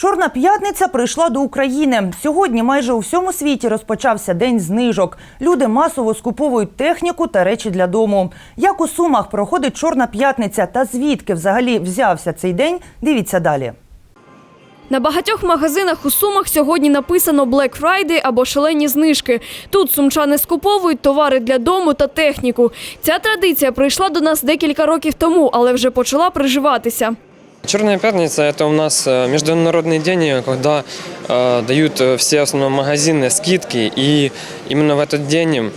Чорна п'ятниця прийшла до України. Сьогодні майже у всьому світі розпочався день знижок. Люди масово скуповують техніку та речі для дому. Як у Сумах проходить Чорна п'ятниця та звідки взагалі взявся цей день? Дивіться далі. На багатьох магазинах у Сумах сьогодні написано Black Friday або шалені знижки. Тут сумчани скуповують товари для дому та техніку. Ця традиція прийшла до нас декілька років тому, але вже почала приживатися. Черная пятница – это у нас э, международный день, когда э, дают э, все основные магазины скидки, и именно в этот день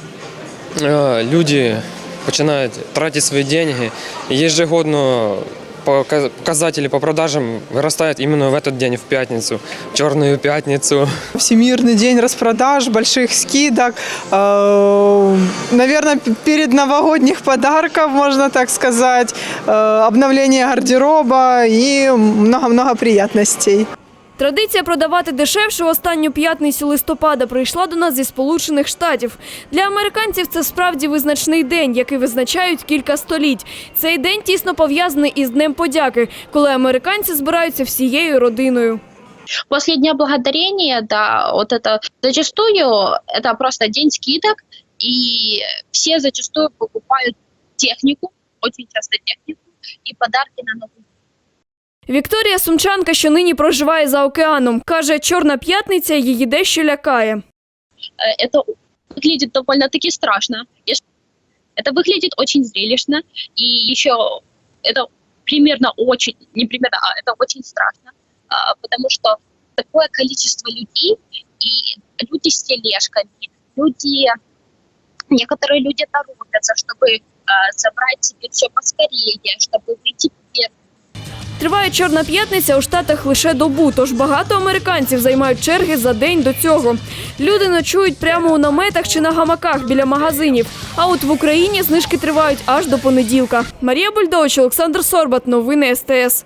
э, люди начинают тратить свои деньги. И ежегодно пока- показатели по продажам вырастают именно в этот день, в пятницу, в черную пятницу. Всемирный день распродаж, больших скидок, наверное, перед новогодних подарков, можно так сказать, э, обновление гардероба и много-много приятностей. Традиція продавати дешевше в останню п'ятницю листопада прийшла до нас зі Сполучених Штатів. Для американців це справді визначний день, який визначають кілька століть. Цей день тісно пов'язаний із Днем подяки, коли американці збираються всією родиною. После Дня Благодарения, да, вот это зачастую это просто день скидок, и все зачастую покупают технику, очень часто технику, и подарки на Новый год. Вікторія Сумчанка, що нині проживає за океаном, каже, Чорна п'ятниця її дещо лякає. Э, Это выглядит довольно-таки страшно. И ш- Это выглядит очень зрелищно, и еще это примерно очень, не примерно, а это очень страшно, а, потому что такое количество людей, и люди с тележками, люди, некоторые люди торопятся, чтобы а, забрать себе все поскорее, чтобы выйти первым. Триває Чорна п'ятниця у Штатах лише добу, тож багато американців займають черги за день до цього. Люди ночують прямо у наметах чи на гамаках біля магазинів. А от в Україні знижки тривають аж до понеділка. Марія Бульдович, Олександр Сорбат. Новини СТС.